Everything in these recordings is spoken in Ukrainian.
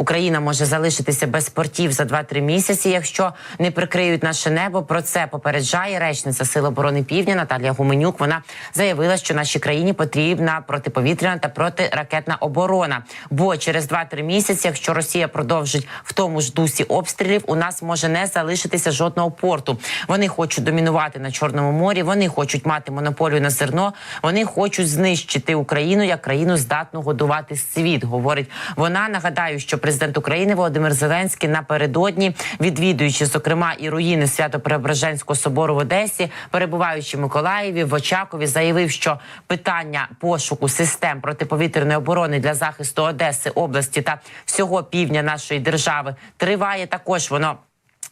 Україна може залишитися без портів за 2-3 місяці, якщо не прикриють наше небо. Про це попереджає речниця Сил оборони Півдня Наталія Гуменюк. Вона заявила, що нашій країні потрібна протиповітряна та протиракетна оборона. Бо через 2-3 місяці, якщо Росія продовжить в тому ж дусі обстрілів, у нас може не залишитися жодного порту. Вони хочуть домінувати на чорному морі. Вони хочуть мати монополію на зерно. Вони хочуть знищити Україну як країну здатну годувати світ. Говорить вона. Нагадаю, що президент України Володимир Зеленський напередодні, відвідуючи зокрема і руїни Свято-Преображенського собору в Одесі, перебуваючи в Миколаєві в Очакові, заявив, що питання пошуку систем протиповітряної оборони для захисту Одеси, області та всього півдня нашої держави триває. Також воно.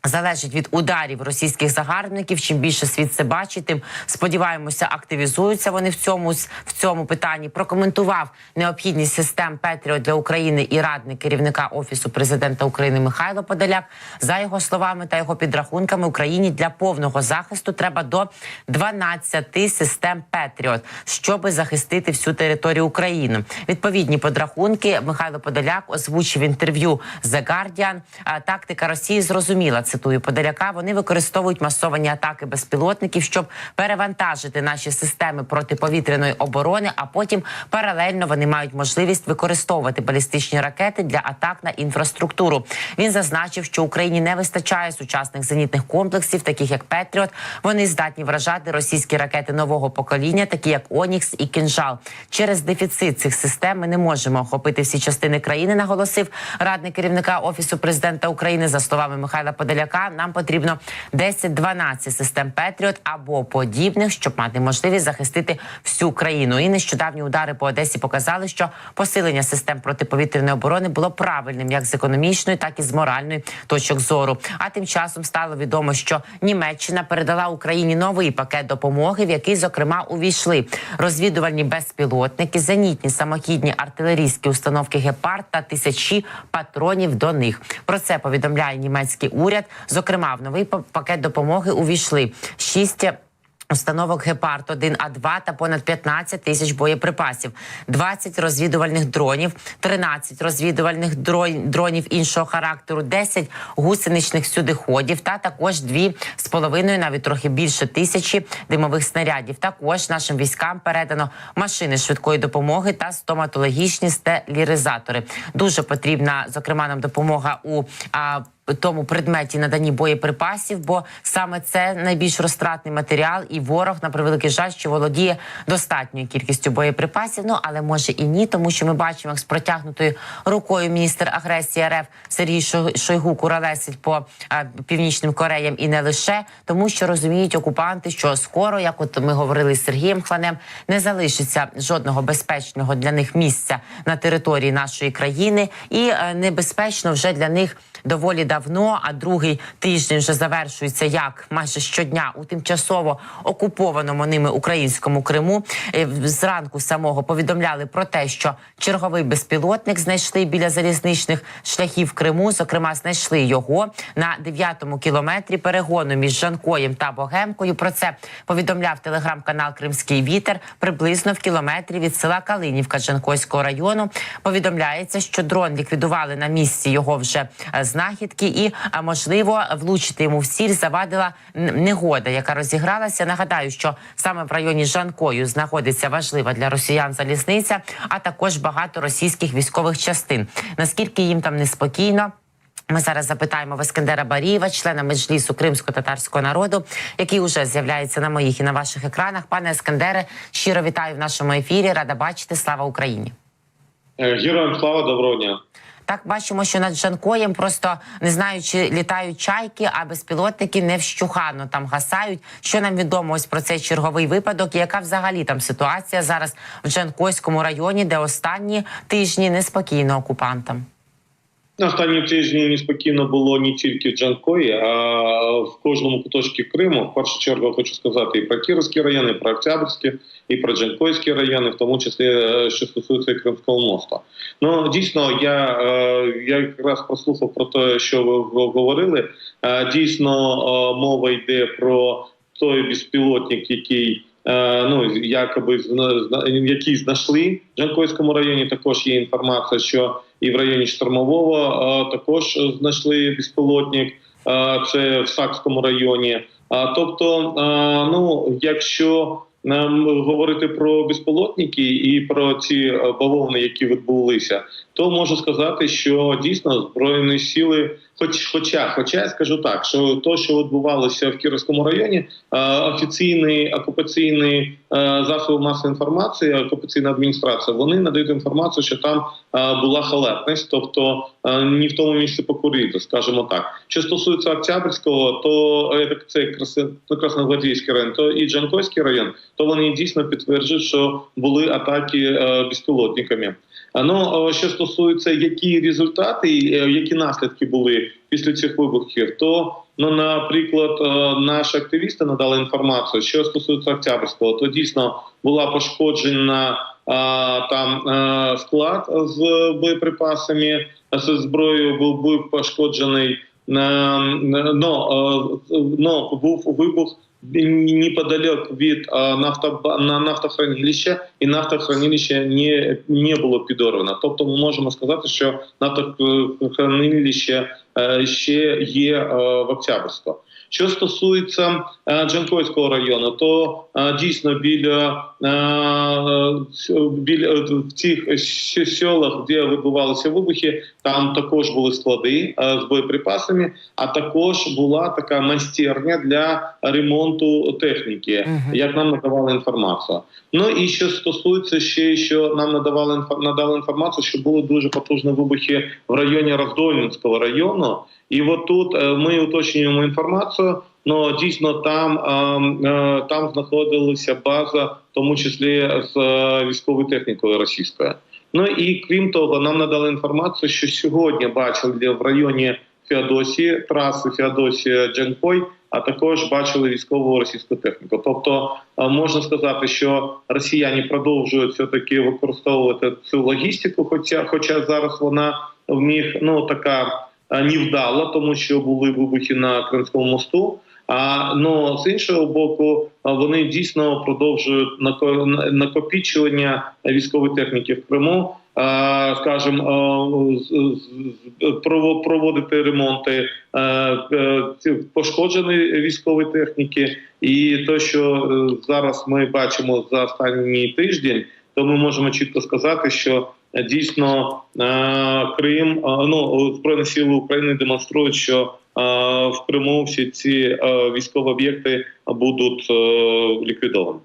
Залежить від ударів російських загарбників. Чим більше світ це бачить, тим сподіваємося, активізуються вони в цьому в цьому питанні. Прокоментував необхідність систем Петріо для України і радник керівника офісу президента України Михайло Подоляк. За його словами та його підрахунками, Україні для повного захисту треба до 12 систем Петріот, щоб захистити всю територію України. Відповідні подрахунки Михайло Подоляк озвучив інтерв'ю The Guardian. Тактика Росії зрозуміла. Цитую Подоляка. Вони використовують масовані атаки безпілотників, щоб перевантажити наші системи протиповітряної оборони. А потім паралельно вони мають можливість використовувати балістичні ракети для атак на інфраструктуру. Він зазначив, що Україні не вистачає сучасних зенітних комплексів, таких як Петріот. Вони здатні вражати російські ракети нового покоління, такі як Онікс і Кінжал. Через дефіцит цих систем ми не можемо охопити всі частини країни. Наголосив радник керівника офісу президента України за словами Михайла Подоляка. Нам потрібно 10-12 систем Петріот або подібних, щоб мати можливість захистити всю країну. І нещодавні удари по Одесі показали, що посилення систем протиповітряної оборони було правильним як з економічної, так і з моральної точок зору. А тим часом стало відомо, що Німеччина передала Україні новий пакет допомоги, в який зокрема увійшли розвідувальні безпілотники, зенітні самохідні артилерійські установки гепард та тисячі патронів до них. Про це повідомляє німецький уряд. Зокрема, в новий па- пакет допомоги увійшли шість. Установок гепард 1 а 2 та понад 15 тисяч боєприпасів, 20 розвідувальних дронів, 13 розвідувальних дрон- дронів іншого характеру, 10 гусеничних сюдиходів та також дві з половиною, навіть трохи більше тисячі димових снарядів. Також нашим військам передано машини швидкої допомоги та стоматологічні стерилізатори. Дуже потрібна, зокрема, нам допомога у а, тому предметі наданні боєприпасів, бо саме це найбільш розтратний матеріал, і ворог на превеликий жаль, що володіє достатньою кількістю боєприпасів. Ну але може і ні, тому що ми бачимо, як з протягнутою рукою міністр агресії РФ Сергій Шо- Шойгу куралесить по а, північним Кореям і не лише тому, що розуміють окупанти, що скоро, як от ми говорили з Сергієм Хланем, не залишиться жодного безпечного для них місця на території нашої країни, і е, небезпечно вже для них доволі давно. А другий тиждень вже завершується як майже щодня у тимчасово окупованому ними українському Криму. Е, Зранку самого повідомляли про те, що черговий безпілотник знайшли біля залізничних шляхів Криму. Зокрема, знайшли його на 9-му кілометрі перегону між Жанкоєм та Богемкою. Про це повідомляв телеграм-канал Кримський Вітер приблизно в кілометрі від села Калинівка Жанкойського району. Повідомляється, що дрон ліквідували на місці його вже е, знахідки, і можливо влучити йому в ціль завадила негода, яка розігралася. Нагадаю, що саме в районі Жанкою знаходиться важлива для росіян залізниця, а також багато російських військових частин. Наскільки їм там неспокійно? Ми зараз запитаємо в Ескендера Барієва, члена меджлісу кримсько-татарського народу, який уже з'являється на моїх і на ваших екранах. Пане Ескендере, щиро вітаю в нашому ефірі. Рада бачити. Слава Україні. Е, Героям слава доброго дня. Так бачимо, що над Жанкоєм просто не знаю, чи літають чайки, а безпілотники не вщухано там гасають. Що нам відомо ось про цей черговий випадок? І яка взагалі там ситуація зараз в Джанкойському районі, де останні тижні неспокійно окупантам? На останні тижні неспокійно було не тільки в Джанкої, а в кожному куточку Криму. В першу чергу хочу сказати і про Кіровський район, і про Октябрьський, і про Джанкойський райони, в тому числі е, що стосується Кримського моста. Ну дійсно, я, е, я якраз прослухав про те, що ви говорили. Е, Дійсно, мова йде про той безпілотник, який ну якоби які знайшли в Джанкойському районі. Також є інформація, що і в районі Штормового е, також знайшли безпілотник. Е, Це в Сакському районі. А тобто, е, ну якщо нам говорити про безпілотники і про ці е, бавовни, які відбулися, то можу сказати, що дійсно збройні сили, хоч хоча, хоча я скажу так, що то, що відбувалося в Кіровському районі, е, офіційний окупаційний е, засоби масової інформації, окупаційна адміністрація, вони надають інформацію, що там е, була халатність, тобто ні в тому місці покурити, скажімо так. Що стосується Октябрьського, то е, це ну, Красногвардійський район, то і Джанкойський район, то вони дійсно підтверджують, що були атаки безпілотниками. Ну що стосується які результати, е, які наслідки були після цих вибухів, то ну, наприклад, е, наші активісти надали інформацію, що стосується Октябрьського, то дійсно була пошкоджена а, там е, склад з боєприпасами, з зброєю був, був пошкоджений. е, Но, е, був вибух неподалек від нафтоба, на нафтохранилища, і нафтохранилище не, не було підорвано. Тобто ми можемо сказати, що нафтохранилище е, ще є е, в Октябрьську. Що стосується е, Джанкойського району, то е, дійсно біля, е, біля в цих с- селах, де відбувалися вибухи, там також були склади з боєприпасами, а також була така майстерня для ремонту техніки, як нам надавали інформацію. Ну і що стосується ще, що нам надавали надали інформацію, що були дуже потужні вибухи в районі Роздольницького району. І от тут е, ми уточнюємо інформацію. Ну дійсно там, е, е, там знаходилася база, в тому числі з військовою технікою російською. Ну і крім того, нам надали інформацію, що сьогодні бачили в районі Феодосії, траси Феодосія Джанкой, а також бачили військову російську техніку. Тобто можна сказати, що росіяни продовжують все таки використовувати цю логістику, хоча, хоча зараз вона в них ну така невдала, тому що були вибухи на Кримському мосту. А ну з іншого боку, вони дійсно продовжують нако- накопічування військової техніки в Криму. а, Скажімо, проводити ремонти е, е, пошкодженої військової техніки, і те, що е, зараз ми бачимо за останній тиждень, то ми можемо чітко сказати, що е, дійсно е, Крим, е, ну збройні сили України демонструють, що в Криму всі ці військові об'єкти будуть ліквідовані.